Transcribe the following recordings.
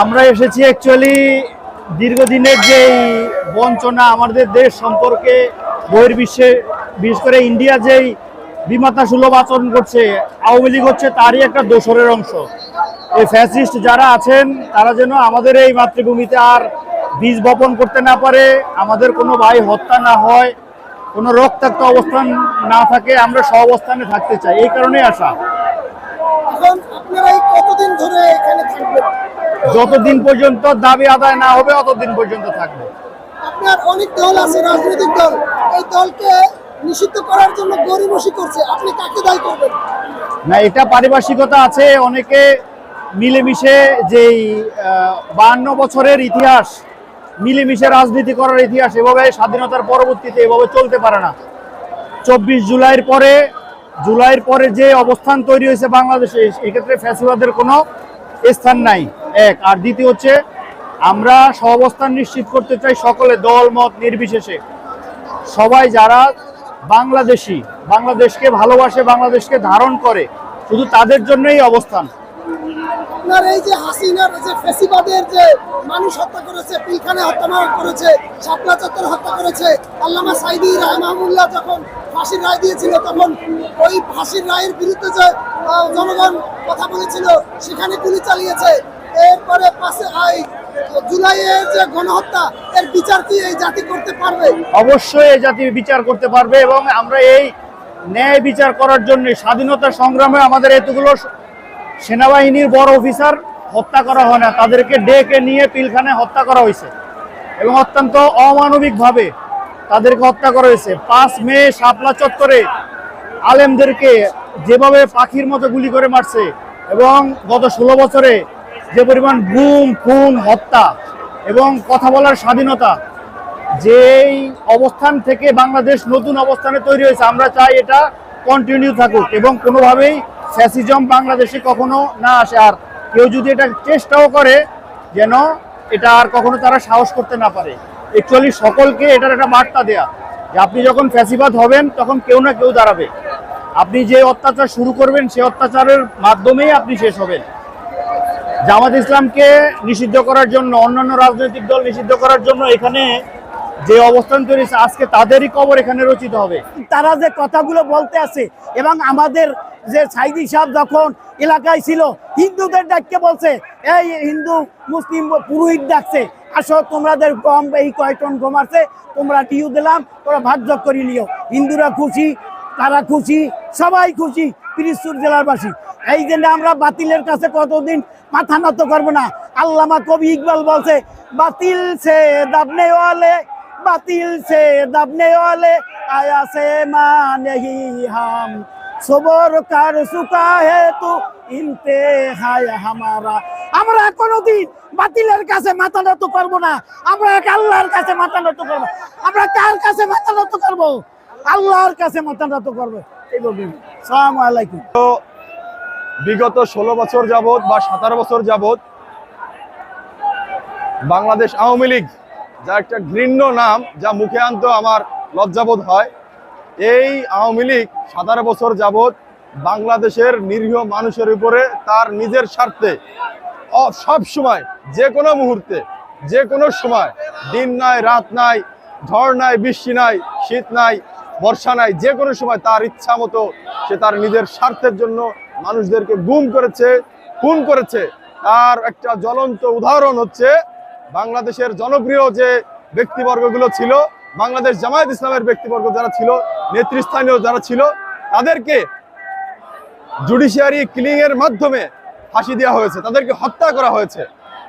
আমরা এসেছি অ্যাকচুয়ালি দীর্ঘদিনের যেই বঞ্চনা আমাদের দেশ সম্পর্কে, বহির্বিশ্বে, বিশেষ করে ইন্ডিয়া যেই বিমাতা সুলভ আচরণ করছে, আওয়ামী লীগ হচ্ছে তারই একটা দোসরের অংশ। এই ফ্যাসিস্ট যারা আছেন, তারা যেন আমাদের এই মাতৃভূমিতে আর বীজ বপন করতে না পারে, আমাদের কোনো ভাই হত্যা না হয়, কোনো রক্তাক্ত অবস্থান না থাকে, আমরা সব অবস্থানে থাকতে চাই। এই কারণেই আসা। এখন আপনারা কতদিন ধরে এখানে থাকবেন? যতদিন পর্যন্ত দাবি আদায় না হবে অতদিন পর্যন্ত থাকবে। আপনার অনেক দল আছে রাজনৈতিক দল। এই দলকে নিষিদ্ধ করার জন্য গরিবসি করছে। আপনি কাকে দায়ী করবেন? না এটা পারিপার্শ্বিকতা আছে। অনেকে মিলেমিশে যেই বাহান্ন বছরের ইতিহাস মিলেমিশে রাজনীতি করার ইতিহাস এভাবে স্বাধীনতার পরবর্তীতে এভাবে চলতে পারে না। চব্বিশ জুলাইয়ের পরে জুলাইয়ের পরে যে অবস্থান তৈরি হয়েছে বাংলাদেশে এক্ষেত্রে ফ্যাসিবাদের কোনো স্থান নাই। এক। আর দ্বিতীয় হচ্ছে, আমরা সহাবস্থান নিশ্চিত করতে চাই সকলে দল, মত নির্বিশেষে। সবাই যারা বাংলাদেশি, বাংলাদেশকে ভালোবাসে, বাংলাদেশকে ধারণ করে, শুধু তাদের জন্যই অবস্থান। আপনার এই যে হাসিনার যে মানুষ হত্যা করেছে হত্যা করেছে চত্বর হত্যা করেছে রাহমাহুল্লাহ যখন ফাঁসির রায় দিয়েছিল, তখন ওই ফাঁসির বিরুদ্ধে কথা সেখানে গুলি চালিয়েছে। এরপরে পাশে এই এবং আমরা এই ন্যায় বিচার করার জন্য স্বাধীনতা সংগ্রামে আমাদের এতগুলো সেনাবাহিনীর বড় অফিসার হত্যা করা হয় না। তাদেরকে ডেকে নিয়ে পিলখানে হত্যা করা হয়েছে এবং অত্যন্ত অমানবিকভাবে তাদেরকে হত্যা করা হয়েছে। পাঁচ মে শাপলা চত্বরে আলেমদেরকে যেভাবে পাখির মতো গুলি করে মারছে এবং গত ষোলো বছরে যে পরিমাণ গুম, খুন, হত্যা এবং কথা বলার স্বাধীনতা, যেই অবস্থান থেকে বাংলাদেশ নতুন অবস্থানে তৈরি হয়েছে, আমরা চাই এটা কন্টিনিউ থাকুক এবং কোনোভাবেই ফ্যাসিজম বাংলাদেশে কখনো না আসে। আর কেউ যদি এটা চেষ্টাও করে, যেন এটা আর কখনো তারা সাহস করতে না পারে। অ্যাকচুয়ালি সকলকে এটার একটা বার্তা দেয়া, যে আপনি যখন ফ্যাসিবাদ হবেন, তখন কেউ না কেউ দাঁড়াবে। আপনি যে অত্যাচার শুরু করবেন সেই অত্যাচারের মাধ্যমেই আপনি শেষ হবেন। জামাত ইসলামকে নিষিদ্ধ করার জন্য, অন্যান্য রাজনৈতিক দল নিষিদ্ধ করার জন্য এখানে যে অবস্থান তৈরি আজকে তাদেরই কবর এখানে রচিত হবে। তারা যে কথাগুলো বলতে আছে, এবং আমাদের যে সাইদি সাহেব যখন এলাকায় ছিল, হিন্দুদের ডাককে বলছে, এই হিন্দু, মুসলিম পুরোহিত ডাকছে, আসো, তোমাদের গম, এই কয়টন কম আছে, তোমরা টিউ দিলাম, তোমরা ভাগযোগ করে নিও। হিন্দুরা খুশি, তারা খুশি, সবাই খুশি পিরিশপুর জেলারবাসী। এই জন্য আমরা বাতিলের কাছে কতদিন মাথা নত করব না? আল্লামা কবি ইকবাল বলছে, বাতিল সে দাবনে ওয়ালে, বাতিল সে দাবনে ওয়ালে আয়া সে মানেহি হাম। সবর কার সুকা হে তু ইনতে হায় হামারা। আমরা কোনোদিন বাতিলের কাছে মাথা নত করব না। আমরা এক আল্লাহর কাছে মাথা নত করব। আমরা কার কাছে মাথা নত করব? আল্লাহর কাছে মাথা নত করব। এই বলবেন আলাইকুম। বিগত ষোলো বছর যাবৎ বা সতেরো বছর যাবৎ বাংলাদেশ আওয়ামী লীগ যা একটা ঘৃণ্য নাম যা মুখে আনতো আমার লজ্জাবোধ হয়, এই আওয়ামী লীগ সতেরো বছর যাবৎ বাংলাদেশের নিরীহ মানুষের উপরে তার নিজের স্বার্থে সব সময়, যে কোনো মুহূর্তে, যে কোনো সময়, দিন নাই, রাত নাই, ঝড় নাই, বৃষ্টি নাই, শীত নাই বর্ষা নাই, যে কোনো সময় তার ইচ্ছা মতো সে তার নিজের স্বার্থের জন্য মানুষদেরকে গুম করেছে, খুন করেছে। তার একটা জ্বলন্ত উদাহরণ হচ্ছে বাংলাদেশের জনপ্রিয় যে ব্যক্তিবর্গগুলো ছিল, বাংলাদেশ জামায়াত ইসলামের ব্যক্তিবর্গ যারা ছিল, নেতৃস্থানীয় যারা ছিল, তাদেরকে জুডিশিয়ারি কিলিং এর মাধ্যমে ফাঁসি দেওয়া হয়েছে, তাদেরকে হত্যা করা হয়েছে।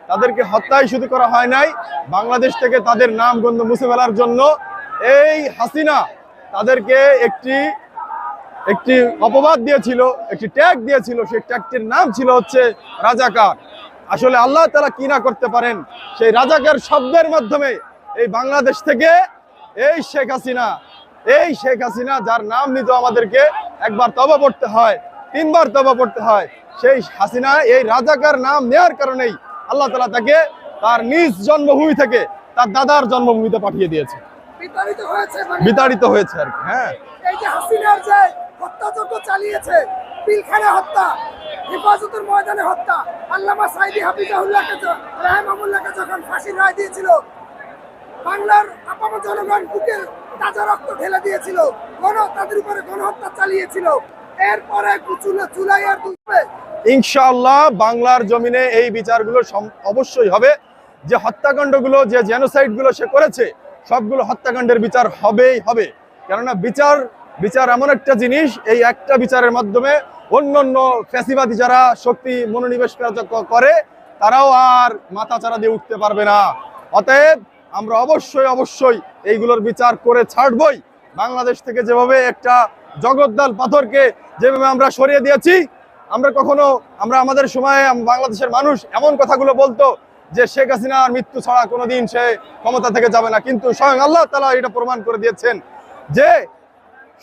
তাদেরকে হত্যাই শুধু করা হয় নাই, বাংলাদেশ থেকে তাদের নাম গন্ধ মুছে ফেলার জন্য এই হাসিনা তাদেরকে একটি একটি অপবাদ দিয়েছিল, একটি ট্যাগ দিয়েছিল, সেই ট্যাগটির নাম ছিল হচ্ছে রাজাকার। আসলে আল্লাহ তালা কি না করতে পারেন, সেই রাজাকার শব্দের মাধ্যমে এই বাংলাদেশ থেকে এই শেখ হাসিনা, এই শেখ হাসিনা যার নাম নিত আমাদেরকে একবার তবা পড়তে হয়, তিনবার তবা পড়তে হয়, সেই হাসিনা এই রাজাকার নাম নেওয়ার কারণেই আল্লাহ তালা তাকে তার নিজ জন্মভূমি থেকে তার দাদার জন্মভূমিতে পাঠিয়ে দিয়েছে। বিতাড়িত হয়েছে মানে। বিতাড়িত হয়েছে আর কি হ্যাঁ। এই যে হাসিনার যে হত্যাযজ্ঞ চালিয়েছে পিলখানা হত্যা হেফাজতের ময়দানে হত্যা আল্লামা সাইদি হাফিজাহুল্লাহকে রাহেমাহুল্লাহকে যখন ফাঁসির রায় দিয়েছিল বাংলার আপাম জনগণ বুকে তাজা রক্ত ঢেলে দিয়েছিল গণ তাদের উপরে গণহত্যা চালিয়েছিল। এরপরে চুলাই আর দুধবে ইনশাআল্লাহ বাংলার জমিনে এই বিচারগুলো অবশ্যই হবে। যে হত্যাকাণ্ডগুলো যে জেনোসাইডগুলো সে করেছে সবগুলো হত্যাকাণ্ডের বিচার হবেই হবে। কেননা বিচার বিচার এমন একটা জিনিস, এই একটা বিচারের মাধ্যমে অন্য অন্য ফ্যাসিবাদী যারা শক্তি মনোনিবেশ করে, তারাও আর মাথা চারা দিয়ে উঠতে পারবে না। অতএব আমরা অবশ্যই অবশ্যই এইগুলোর বিচার করে ছাড়বই। বাংলাদেশ থেকে যেভাবে একটা জগদ্দাল পাথরকে যেভাবে আমরা সরিয়ে দিয়েছি, আমরা কখনো, আমরা আমাদের সময়ে বাংলাদেশের মানুষ এমন কথাগুলো বলতো যে শেখ হাসিনার মৃত্যু ছাড়া কোনোদিন সে ক্ষমতা থেকে যাবে না। কিন্তু স্বয়ং আল্লাহ তালা এটা প্রমাণ করে দিয়েছেন যে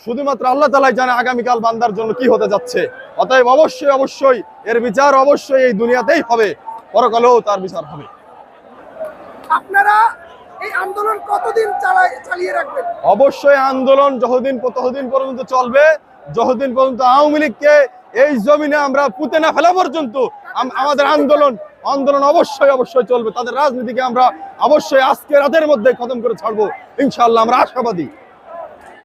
শুধুমাত্র আল্লাহ তালাই জানে আগামীকাল বান্দার জন্য কি হতে যাচ্ছে। অতএব অবশ্যই অবশ্যই এর বিচার অবশ্যই এই দুনিয়াতেই হবে। পরকালেও তার বিচার হবে। আপনারা এই আন্দোলন কতদিন চালিয়ে রাখবেন? অবশ্যই আন্দোলন যতদিন ততদিন পর্যন্ত চলবে যতদিন পর্যন্ত আওয়ামী লীগকে এই জমিনে আমরা পুঁতে না ফেলা পর্যন্ত আমাদের আন্দোলন আন্দোলন অবশ্যই অবশ্যই চলবে। তাদের রাজনীতিকে আমরা অবশ্যই আজকে রাতের মধ্যে খতম করে ছাড়বো। ইনশাল্লাহ আমরা আশাবাদী।